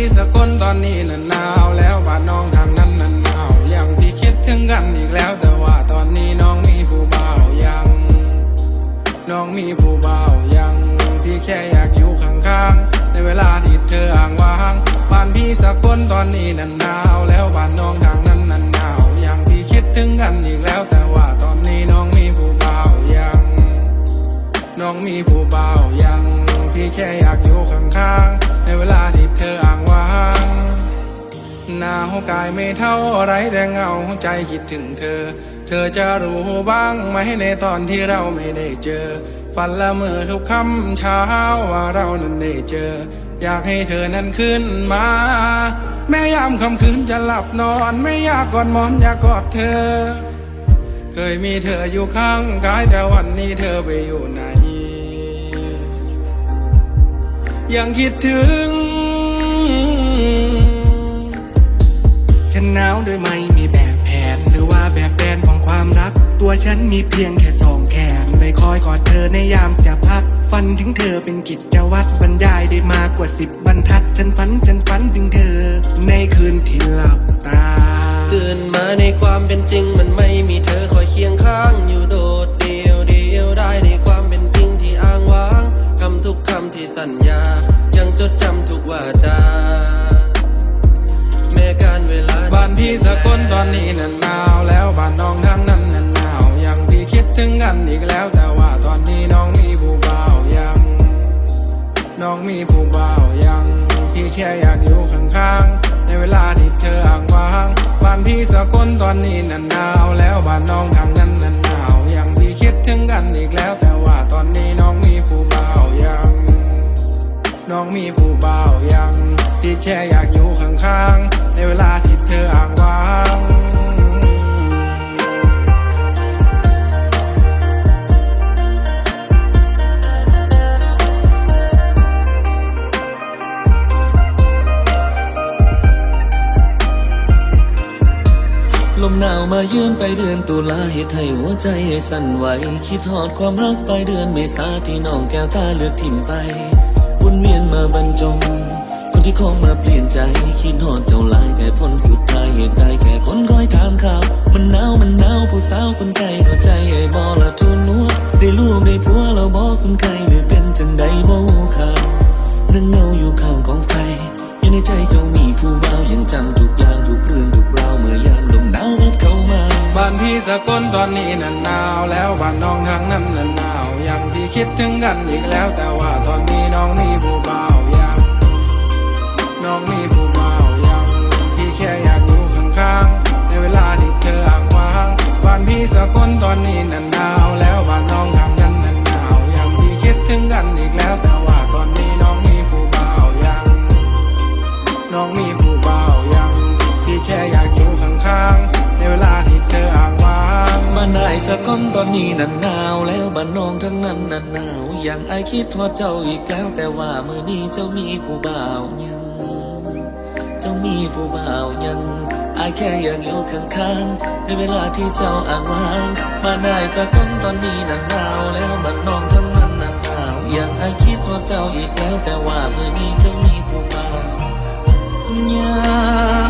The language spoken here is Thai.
ีสกลตอนนี้นั้นหนาวแล้วบ้านน้องทางนั้นนั้นหนาวยังที่คิดถึงกันอีกแล้วแต่ว่าตอนนี้น้องมีผู้บ่าวยัง น้องมีผู้บ่าวยังที่แค่อยากอยู่ข้างๆในเวลาที่เธออ่างว่างบ้านพี่สกลตอนนี้นั้นหนาวแล้วบ้านน้องทางนั้นนั้นหนาวยังที่คิดถึงกันอีกแล้วแต่ว่าตอนนี้น้องมีผู้บ่าวยัง น้องมีผู้บ่าวยังที่แค่อยากอยู่ข้างๆ ในเวลาที่เธออ่างว่างหนาวกายไม่เท่าไรแต่เงาใจคิดถึงเธอ เธอจะรู้บ้างไหมในตอนที่เราไม่ได้เจอ ฝันละเมอทุกคำเช้าว่าเรานั้นได้เจอ อยากให้เธอนั้นขึ้นมา แม้ยามค่ำคืนจะหลับนอนไม่อยากกอดมอนอยากกอดเธอ เคยมีเธออยู่ข้างกายแต่วันนี้เธอไปอยู่ไหน ยังคิดถึง ฉันหนาวโดยไม่มีแบบแผน หรือว่าแบบแผนของความรัก ตัวฉันมีเพียงแค่สองแขนไม่คอยกอดเธอในยามจะพักฝันถึงเธอเป็นกิจวัตรบรรยายได้มากกว่าสิบบรรทัด ฉันฝันฉันฝันถึงเธอ ในคืนที่หลับตาตื่นมาในความเป็นจริงมันไม่ ยังจดจำทุกวาจาแม้การเวลาบ้านพี่สกลตอนนี้นั้นหนาวแล้วบ้านน้องทางนั้นนั้นหนาวยังพี่คิดถึงกันอีกแล้ว แต่ว่าตอนนี้น้องมีผู้บ่าวยัง น้องมีผู้บ่าวยังพี่แค่อยากอยู่ข้างๆในเวลาที่เธออ่างว่างบ้านพี่สกลตอนนี้นั้นหนาวแล้วบ้านน้องทางนั้น ค่อยากอยู่ข้างๆ ในเวลาที่เธออ่างว่างลมหนาวมาเยือนไปเดือนตุลาเหตุให้หัวใจให้สั่นไหว คิดทอดความรักไปเดือนเมษาที่น้องแก้วตาเลือกทิมไปวนเวียนมาบรรจง ที่คงมาเปลี่ยนใจ คิดทอดเจ้าลายแต่พ้นสุดท้ายเหตุใดแค่คนคอยถามข่าว มันหนาวมันหนาวผู้สาวคนไกลเข้าใจไอ้บอละทุนนัวได้ลูกได้ผัวเราบอกคนไกลหรือเป็นจังใดบ่ข่าวนั่งเงาอยู่ข้างกองไฟอยู่ในใจเจ้ามีผู้บ่ายังจำทุกอย่างทุกเรื่องทุกราวเมื่อยามลมหนาวพัดเข้ามาบ้านพี่สกลตอนนี้นั้นหนาวแล้วบ้านน้องทางนั้นนั้นหนาวยังที่คิดถึงกันอีกแล้วแต่ว่าตอนนี้น้องมีผู้เบา สะก้อนตอนนี้นั้นหนาวแล้วบ้านน้องทั้งนั้นนั้นหนาว อย่างไอคิดว่าเจ้าอีกแล้ว แต่ว่าเมื่อนี้เจ้ามีผู้บ่าวยัง เจ้ามีผู้บ่าวยังอายแค่อยากอยู่ข้างๆ ในเวลาที่เจ้าอ่างว่างบ้านนายสะก้อนตอนนี้นั้นหนาวแล้วบ้านน้องทั้งนั้นนั้นหนาว อย่างไอคิดว่าเจ้าอีกแล้ว แต่ว่าเมื่อนี้เจ้ามีผู้บ่าวยัง